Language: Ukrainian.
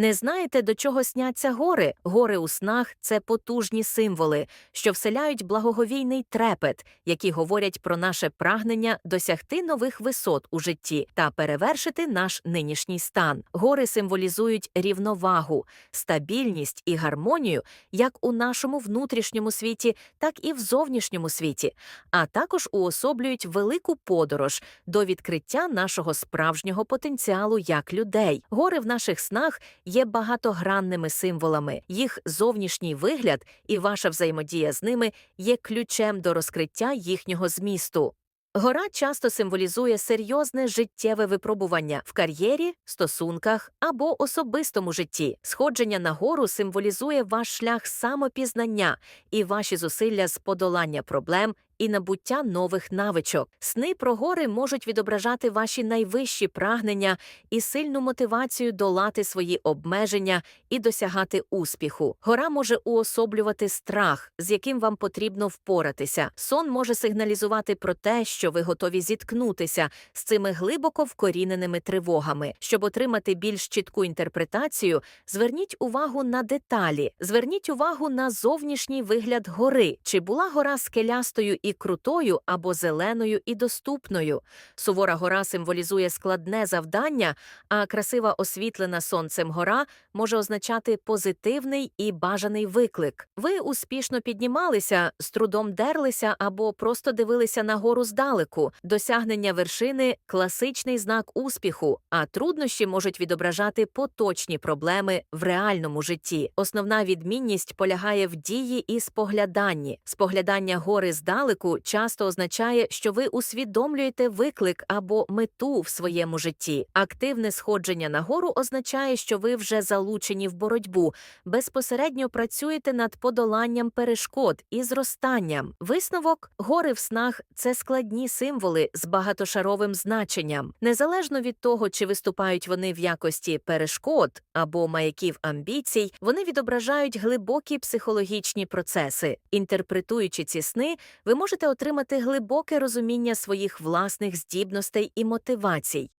Не знаєте, до чого сняться гори? Гори у снах це потужні символи, що вселяють благоговійний трепет, які говорять про наше прагнення досягти нових висот у житті та перевершити наш нинішній стан. Гори символізують рівновагу, стабільність і гармонію як у нашому внутрішньому світі, так і в зовнішньому світі, а також уособлюють велику подорож до відкриття нашого справжнього потенціалу як людей. Гори в наших снах є багатогранними символами. Їх зовнішній вигляд і ваша взаємодія з ними є ключем до розкриття їхнього змісту. Гора часто символізує серйозне життєве випробування в кар'єрі, стосунках або особистому житті. Сходження на гору символізує ваш шлях самопізнання і ваші зусилля з подолання проблем і набуття нових навичок. Сни про гори можуть відображати ваші найвищі прагнення і сильну мотивацію долати свої обмеження і досягати успіху. Гора може уособлювати страх, з яким вам потрібно впоратися. Сон може сигналізувати про те, що ви готові зіткнутися з цими глибоко вкоріненими тривогами. Щоб отримати більш чітку інтерпретацію, зверніть увагу на деталі, зверніть увагу на зовнішній вигляд гори. Чи була гора скелястою і крутою або зеленою і доступною? Сувора гора символізує складне завдання, а красива освітлена сонцем гора може означати позитивний і бажаний виклик. Ви успішно піднімалися, з трудом дерлися або просто дивилися на гору здалеку. Досягнення вершини класичний знак успіху, а труднощі можуть відображати поточні проблеми в реальному житті. Основна відмінність полягає в дії і спогляданні. Споглядання гори здалеку часто означає, що ви усвідомлюєте виклик або мету в своєму житті. Активне сходження на гору означає, що ви вже залучені в боротьбу, безпосередньо працюєте над подоланням перешкод і зростанням. Висновок гори в снах це складні символи з багатошаровим значенням. Незалежно від того, чи виступають вони в якості перешкод або маяків амбіцій, вони відображають глибокі психологічні процеси. Інтерпретуючи ці сни, ви можете отримати глибоке розуміння своїх власних здібностей і мотивацій.